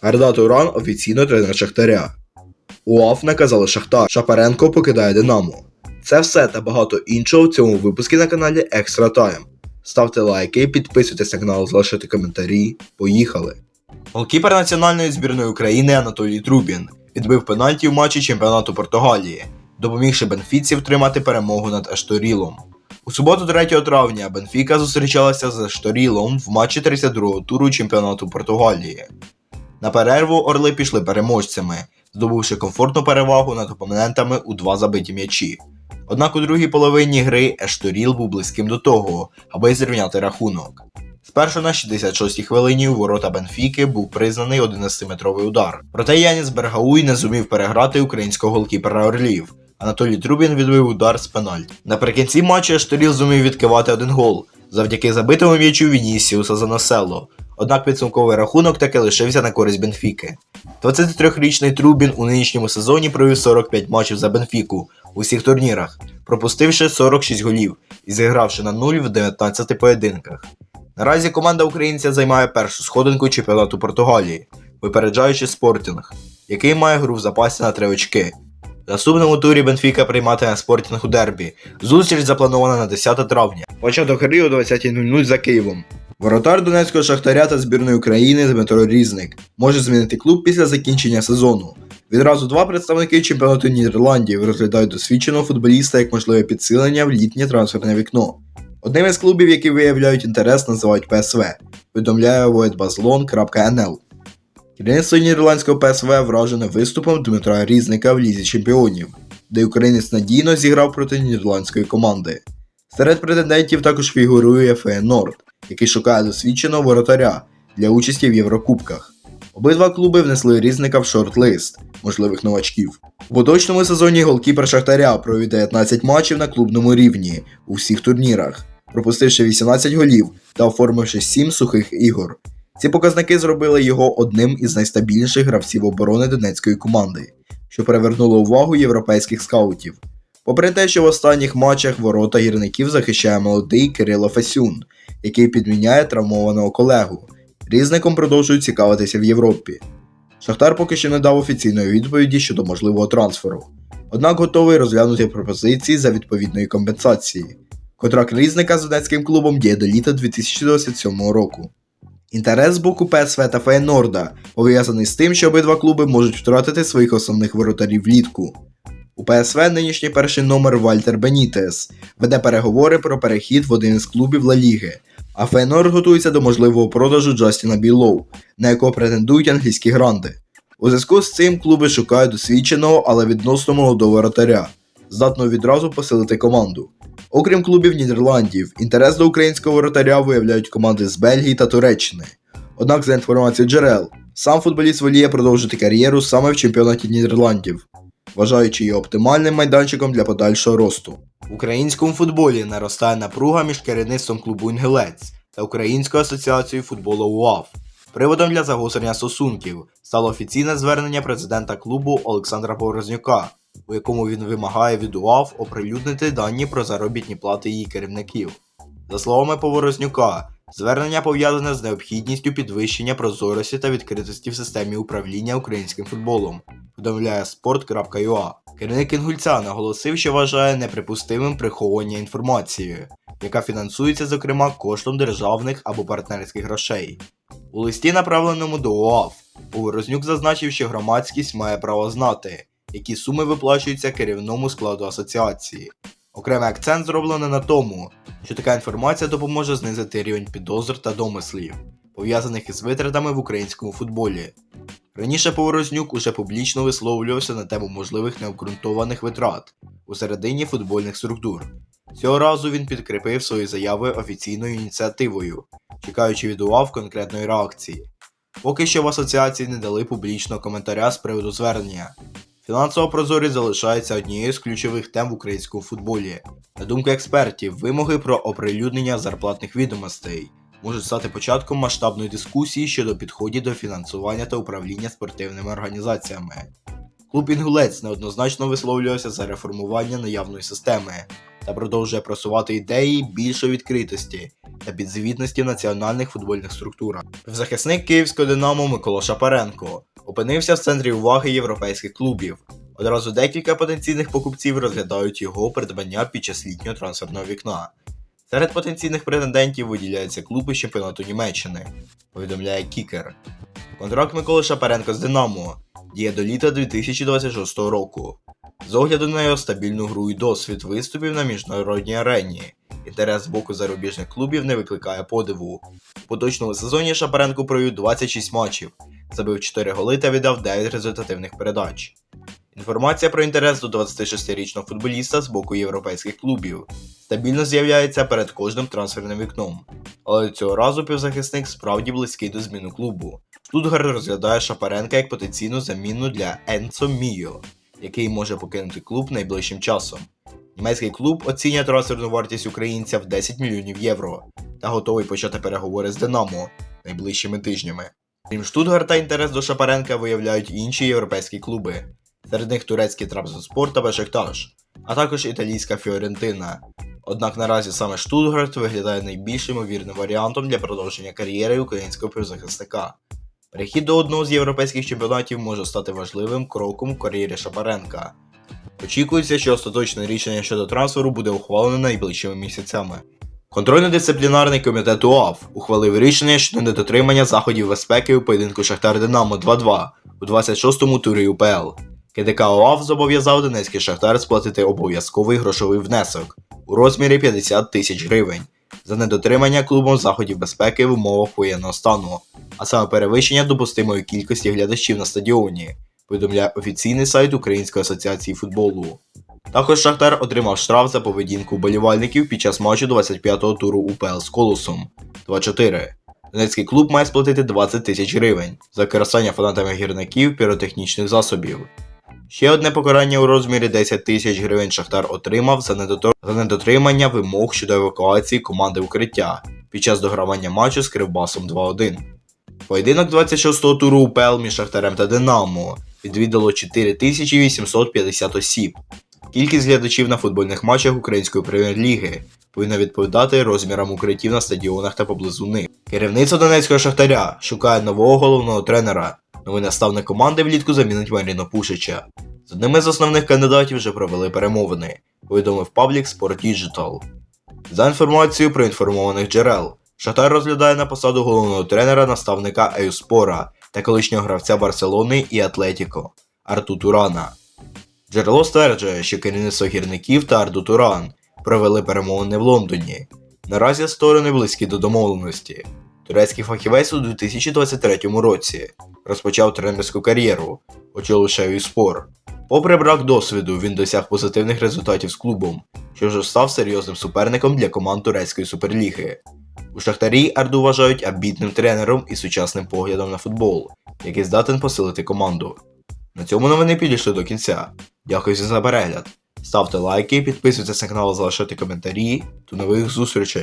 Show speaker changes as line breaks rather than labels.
Ардат Уран офіційно тренер Шахтаря. УАФ наказали Шахтар. Шапаренко покидає Динамо. Це все та багато іншого в цьому випуску на каналі Extra Time. Ставте лайки, підписуйтесь на канал, залишайте коментарі. Поїхали! Голкіпер національної збірної України Анатолій Трубін відбив пенальті в матчі чемпіонату Португалії, допомігши Бенфіці втримати перемогу над Ешторілом. У суботу 3 травня Бенфіка зустрічалася з Ешторілом в матчі 32-го туру чемпіонату Португалії. На перерву орли пішли переможцями, здобувши комфортну перевагу над опонентами у два забиті м'ячі. Однак у другій половині гри Ешторіл був близьким до того, аби зрівняти рахунок. Спершу на 66-й хвилині у ворота Бенфіки був признаний 11-метровий удар. Проте Яніс Бергауй не зумів переграти українського голкіпера Орлів. Анатолій Трубін відбив удар з пенальті. Наприкінці матчу Ешторіл зумів відкивати один гол завдяки забитому м'ячу Вінісіуса Заносело. Однак підсумковий рахунок таки лишився на користь Бенфіки. 23-річний Трубін у нинішньому сезоні провів 45 матчів за Бенфіку у всіх турнірах, пропустивши 46 голів і зігравши на 0 в 19 поєдинках. Наразі команда українця займає першу сходинку чемпіонату Португалії, випереджаючи Спортінг, який має гру в запасі на 3 очки. В наступному турі Бенфіка прийматиме Спортінг у дербі. Зустріч запланована на 10 травня. Початок гри о 20.00 за Києвом. Воротар Донецького Шахтаря та збірної України Дмитро Різник може змінити клуб після закінчення сезону. Відразу два представники чемпіонату Нідерландів розглядають досвідченого футболіста як можливе підсилення в літнє трансферне вікно. Одним із клубів, які виявляють інтерес, називають ПСВ, повідомляє voidbazlon.nl. Керівництво нідерландського ПСВ вражене виступом Дмитра Різника в Лізі Чемпіонів, де українець надійно зіграв проти нідерландської команди. Серед претендентів також фігурує Феєнорд, який шукає досвідченого воротаря для участі в Єврокубках. Обидва клуби внесли різника в шорт-лист можливих новачків. У поточному сезоні голкіпер Шахтаря провів 19 матчів на клубному рівні у всіх турнірах, пропустивши 18 голів та оформивши 7 сухих ігор. Ці показники зробили його одним із найстабільніших гравців оборони донецької команди, що привернуло увагу європейських скаутів. Попри те, що в останніх матчах ворота гірників захищає молодий Кирило Фесюн, який підміняє травмованого колегу. Різником продовжують цікавитися в Європі. Шахтар поки що не дав офіційної відповіді щодо можливого трансферу, однак готовий розглянути пропозиції за відповідної компенсації. Контракт різника з донецьким клубом діє до літа 2027 року. Інтерес з боку ПСВ та Фейнорда пов'язаний з тим, що обидва клуби можуть втратити своїх основних воротарів влітку. У ПСВ нинішній перший номер Вальтер Бенітес веде переговори про перехід в один із клубів Ла Ліги, а Фейнорд готується до можливого продажу Джастіна Білоу, на якого претендують англійські гранди. У зв'язку з цим клуби шукають досвідченого, але відносно молодого воротаря, здатного відразу посилити команду. Окрім клубів Нідерландів, інтерес до українського воротаря виявляють команди з Бельгії та Туреччини. Однак, за інформацією джерел, сам футболіст воліє продовжити кар'єру саме в чемпіонаті Нідерландів, вважаючи її оптимальним майданчиком для подальшого росту. В українському футболі наростає напруга між керівництвом клубу Інгелець та Українською асоціацією футболу УАФ. Приводом для загострення стосунків стало офіційне звернення президента клубу Олександра Поворознюка, у якому він вимагає від УАФ оприлюднити дані про заробітні плати її керівників. За словами Поворознюка, звернення пов'язане з необхідністю підвищення прозорості та відкритості в системі управління українським футболом, повідомляє sport.ua. Керівник Інгульця наголосив, що вважає неприпустимим приховування інформації, яка фінансується, зокрема, коштом державних або партнерських грошей. У листі, направленому до ОАФ, Поворознюк зазначив, що громадськість має право знати, які суми виплачуються керівному складу асоціації. Окремий акцент зроблено на тому, що така інформація допоможе знизити рівень підозр та домислів, пов'язаних із витратами в українському футболі. Раніше Поворознюк уже публічно висловлювався на тему можливих необґрунтованих витрат у середині футбольних структур. Цього разу він підкріпив свої заяви офіційною ініціативою, чекаючи від УАВ конкретної реакції. Поки що в асоціації не дали публічного коментаря з приводу звернення. Фінансова прозорість залишається однією з ключових тем в українському футболі. На думку експертів, вимоги про оприлюднення зарплатних відомостей можуть стати початком масштабної дискусії щодо підходів до фінансування та управління спортивними організаціями. Клуб Інгулець неоднозначно висловлювався за реформування наявної системи та продовжує просувати ідеї більшої відкритості та підзвітності в національних футбольних структурах. Захисник київського Динамо Микола Шапаренко опинився в центрі уваги європейських клубів. Одразу декілька потенційних покупців розглядають його придбання під час літнього трансферного вікна. Серед потенційних претендентів виділяється клуб із чемпіонату Німеччини, повідомляє Кікер. Контракт Миколи Шапаренко з Динамо діє до літа 2026 року. З огляду на його стабільну гру і досвід виступів на міжнародній арені. Інтерес з боку зарубіжних клубів не викликає подиву. У поточному сезоні Шапаренко провів 26 матчів, забив 4 голи та віддав 9 результативних передач. Інформація про інтерес до 26-річного футболіста з боку європейських клубів стабільно з'являється перед кожним трансферним вікном, але цього разу півзахисник справді близький до зміни клубу. Штутгарт розглядає Шапаренка як потенційну заміну для Енцо Міо, який може покинути клуб найближчим часом. Німецький клуб оцінює трансферну вартість українця в 10 мільйонів євро та готовий почати переговори з Динамо найближчими тижнями. Крім Штутгарта, інтерес до Шапаренка виявляють інші європейські клуби, серед них турецький Трабзонспор та Бешикташ, а також італійська Фіорентина. Однак наразі саме Штутгарт виглядає найбільш ймовірним варіантом для продовження кар'єри українського півзахисника. Перехід до одного з європейських чемпіонатів може стати важливим кроком в кар'єрі Шапаренка. Очікується, що остаточне рішення щодо трансферу буде ухвалене найближчими місяцями. Контрольно-дисциплінарний комітет УАФ ухвалив рішення щодо недотримання заходів безпеки у поєдинку Шахтар Динамо 2-2 у 26-му турі УПЛ. КДК УАФ зобов'язав Донецький Шахтар сплатити обов'язковий грошовий внесок у розмірі 50 тисяч гривень за недотримання клубом заходів безпеки в умовах воєнного стану, а саме перевищення допустимої кількості глядачів на стадіоні, повідомляє офіційний сайт Української асоціації футболу. Також Шахтар отримав штраф за поведінку вболівальників під час матчу 25-го туру УПЛ з Колосом 2-4. Донецький клуб має сплатити 20 тисяч гривень за використання фанатами гірників піротехнічних засобів. Ще одне покарання у розмірі 10 тисяч гривень Шахтар отримав за, недотр... за недотримання вимог щодо евакуації команди укриття під час догравання матчу з Кривбасом 2-1. Поєдинок 26-го туру УПЛ між Шахтарем та Динамо відвідало 4850 осіб. Кількість глядачів на футбольних матчах Української прем'єр-ліги повинна відповідати розмірам укриттів на стадіонах та поблизу них. Керівництво Донецького Шахтаря шукає нового головного тренера. Новий наставник команди влітку замінить Маріно Пушича. З одним із основних кандидатів вже провели перемовини, повідомив Public Sport Digital. За інформацією про інформованих джерел, Шахтар розглядає на посаду головного тренера наставника Еюспора та колишнього гравця Барселони і Атлетіко Арту Турана. Джерело стверджує, що керівництво гірників та Арту Туран провели перемовини в Лондоні. Наразі сторони близькі до домовленості. Турецький фахівець у 2023 році розпочав тренерську кар'єру, очоливши Еюспор. Попри брак досвіду, він досяг позитивних результатів з клубом, що вже став серйозним суперником для команд турецької суперліги. У Шахтарі Арду вважають амбітним тренером і сучасним поглядом на футбол, який здатен посилити команду. На цьому новини підійшли до кінця. Дякую за перегляд. Ставте лайки, підписуйтесь на канал, залишайте коментарі. До нових зустрічей!